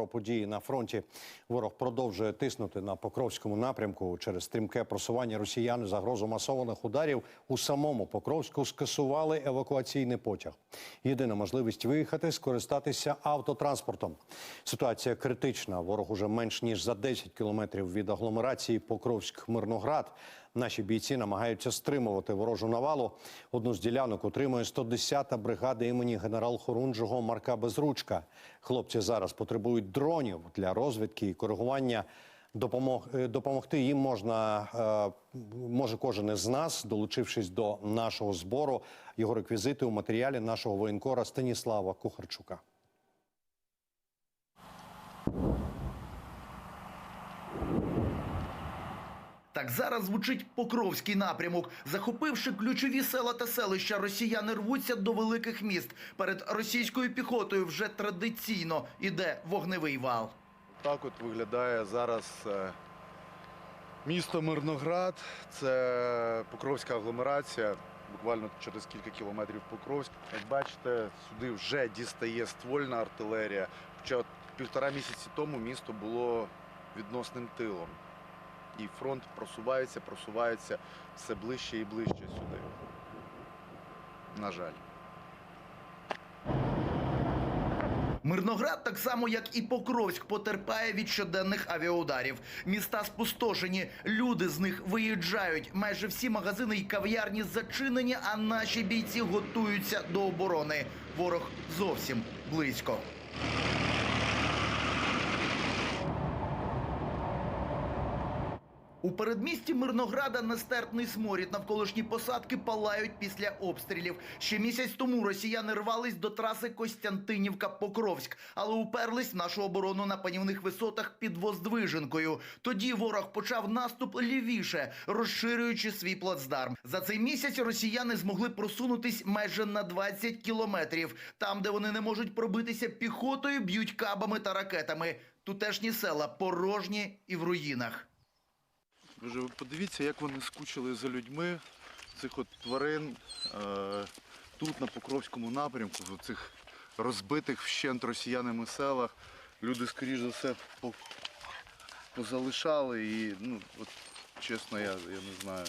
про події на фронті. Ворог продовжує тиснути на Покровському напрямку через стрімке просування росіян загрозу масованих ударів у самому Покровську скасували евакуаційний потяг. Єдина можливість виїхати скористатися автотранспортом. Ситуація критична. Ворог уже менш ніж за 10 кілометрів від агломерації Покровськ-Мирноград. Наші бійці намагаються стримувати ворожу навалу. Одну з ділянок утримує 110-та бригада імені генерал-хорунжого Марка Безручка. Хлопці зараз потребують дронів для розвідки і коригування. Допомог е, допомогти їм можна е, може кожен із нас, долучившись до нашого збору. Його реквізити у матеріалі нашого воєнкора Станіслава Кухарчука. Так зараз звучить Покровський напрямок. Захопивши ключові села та селища, росіяни рвуться до великих міст. Перед російською піхотою вже традиційно іде вогневий вал. Так от виглядає зараз е, місто Мирноград. Це Покровська агломерація, буквально через кілька кілометрів Покровськ. Як бачите, сюди вже дістає ствольна артилерія. Хоча півтора місяці тому місто було відносним тилом. І фронт просувається, просувається все ближче і ближче сюди. На жаль. Мирноград, так само як і Покровськ, потерпає від щоденних авіаударів. Міста спустошені, люди з них виїжджають. Майже всі магазини і кав'ярні зачинені, а наші бійці готуються до оборони. Ворог зовсім близько. У передмісті Мирнограда нестерпний сморід. Навколишні посадки палають після обстрілів. Ще місяць тому росіяни рвались до траси Костянтинівка-Покровськ, але уперлись в нашу оборону на панівних висотах під Воздвиженкою. Тоді ворог почав наступ лівіше, розширюючи свій плацдарм. За цей місяць росіяни змогли просунутись майже на 20 кілометрів. Там, де вони не можуть пробитися піхотою, б'ють кабами та ракетами. Тутешні села порожні і в руїнах. Ж подивіться, як вони скучили за людьми, цих от тварин е, тут, на Покровському напрямку, в цих розбитих вщент росіянами селах. Люди, скоріш за все, позалишали і, ну, от, чесно, я, я не знаю.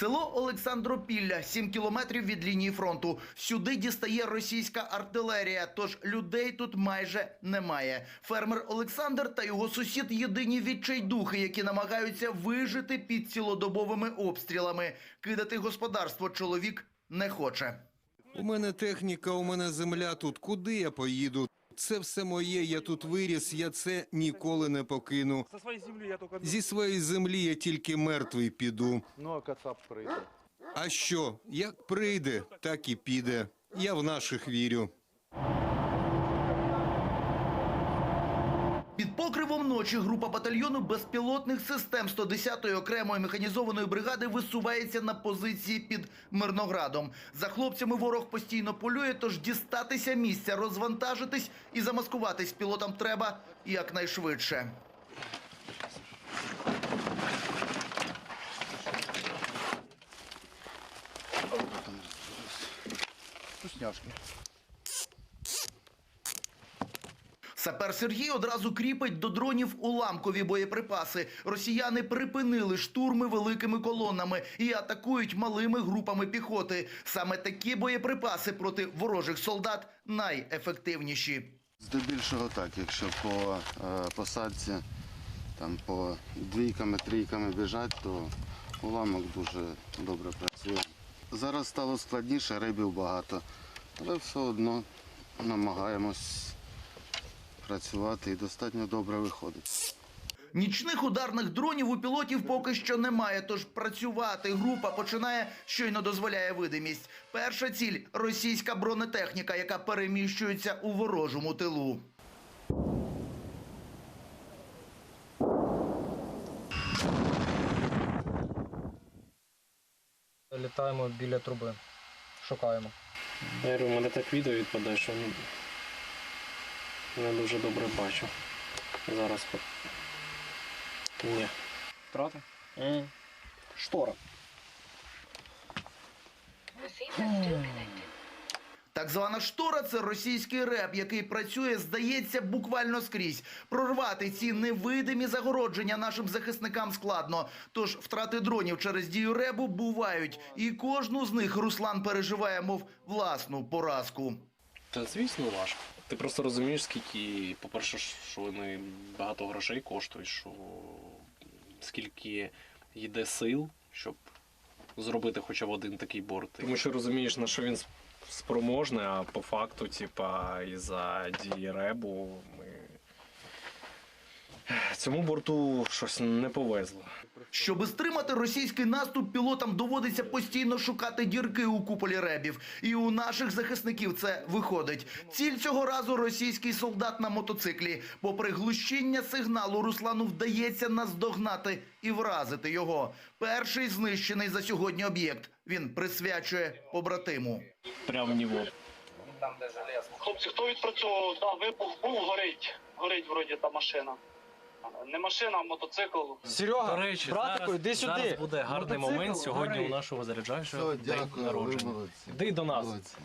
Село Олександропілля, 7 кілометрів від лінії фронту. Сюди дістає російська артилерія, тож людей тут майже немає. Фермер Олександр та його сусід єдині відчайдухи, які намагаються вижити під цілодобовими обстрілами. Кидати господарство чоловік не хоче. У мене техніка, у мене земля тут. Куди я поїду? Це все моє, я тут виріс, я це ніколи не покину. Со своей земли я только... Зі своєї землі я тільки мертвий піду. Ну, а прийде. А що, як прийде, так і піде. Я в наших вірю. Під покривом ночі група батальйону безпілотних систем 110-ї окремої механізованої бригади висувається на позиції під Мирноградом. За хлопцями ворог постійно полює, тож дістатися місця, розвантажитись і замаскуватись пілотам треба якнайшвидше. Вкусняшки. Сапер Сергій одразу кріпить до дронів уламкові боєприпаси. Росіяни припинили штурми великими колонами і атакують малими групами піхоти. Саме такі боєприпаси проти ворожих солдат найефективніші. Здебільшого так, якщо по е, посадці там по двійками, трійками біжать, то уламок дуже добре працює. Зараз стало складніше, рибів багато, але все одно намагаємось працювати і достатньо добре виходить. Нічних ударних дронів у пілотів поки що немає, тож працювати група починає щойно дозволяє видимість. Перша ціль російська бронетехніка, яка переміщується у ворожому тилу. Літаємо біля труби. Шукаємо. Я говорю, у мене так відео відпадає, що не дуже добре бачу. Зараз от. Ні. Втрати? М. Штора. Так звана штора це російський реп, який працює, здається, буквально скрізь. Прорвати ці невидимі загородження нашим захисникам складно. Тож втрати дронів через дію ребу бувають, і кожну з них Руслан переживає, мов власну поразку. Та звісно важко. Ти просто розумієш, скільки, по-перше, що вони багато грошей коштують, що скільки йде сил, щоб зробити хоча б один такий борт. Тому що розумієш, на що він спроможний, а по факту, типа, і за дії ребу ми. Цьому борту щось не повезло. Щоби стримати російський наступ, пілотам доводиться постійно шукати дірки у куполі ребів. І у наших захисників це виходить. Ціль цього разу російський солдат на мотоциклі. Попри глущіння сигналу, Руслану вдається наздогнати і вразити його. Перший знищений за сьогодні об'єкт. Він присвячує побратиму. Прямо в нього. Хлопці, хто відпрацьовував? Да, вибух був, горить. Горить вроді та машина. Не машина, а мотоцикл. Серега, До речі, братику, зараз, йди сюди. зараз буде гарний Мотоцикл момент сьогодні горить. у нашого заряджаючого Все, день дякую, ви народження. молодці. Йди до нас. Молодці.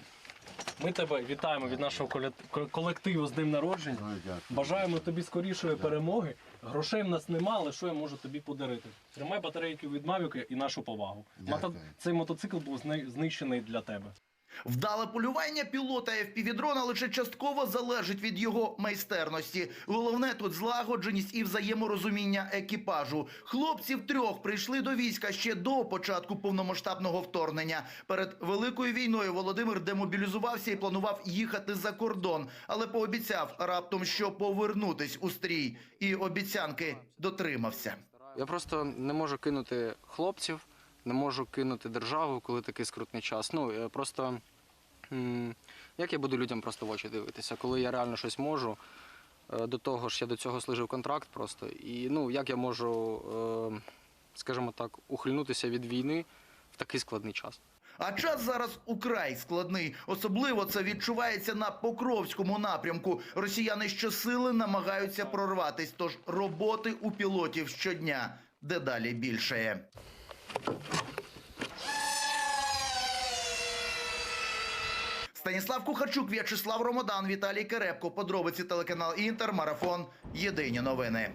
Ми тебе вітаємо від нашого коле- ко- колективу з днем народження. Ой, дякую. Бажаємо тобі скорішої перемоги. Грошей в нас нема, але що я можу тобі подарити? Тримай батарейки від Мавіка і нашу повагу. Дякую. Мото- Цей мотоцикл був зни- знищений для тебе. Вдале полювання пілота FPV-дрона лише частково залежить від його майстерності. Головне тут злагодженість і взаєморозуміння екіпажу. Хлопці втрьох прийшли до війська ще до початку повномасштабного вторгнення. Перед великою війною Володимир демобілізувався і планував їхати за кордон, але пообіцяв раптом, що повернутись у стрій, і обіцянки дотримався. Я просто не можу кинути хлопців, не можу кинути державу, коли такий скрутний час. Ну просто як я буду людям просто в очі дивитися, коли я реально щось можу. Е, До того ж, я до цього служив контракт просто. І ну як я можу, е, скажімо так, ухильнутися від війни в такий складний час. А час зараз украй складний. Особливо це відчувається на Покровському напрямку. Росіяни щосили намагаються прорватись, тож роботи у пілотів щодня дедалі більшає. Станіслав Кухарчук, В'ячеслав Ромодан, Віталій Керепко. Подробиці телеканал Інтер, Марафон. Єдині новини.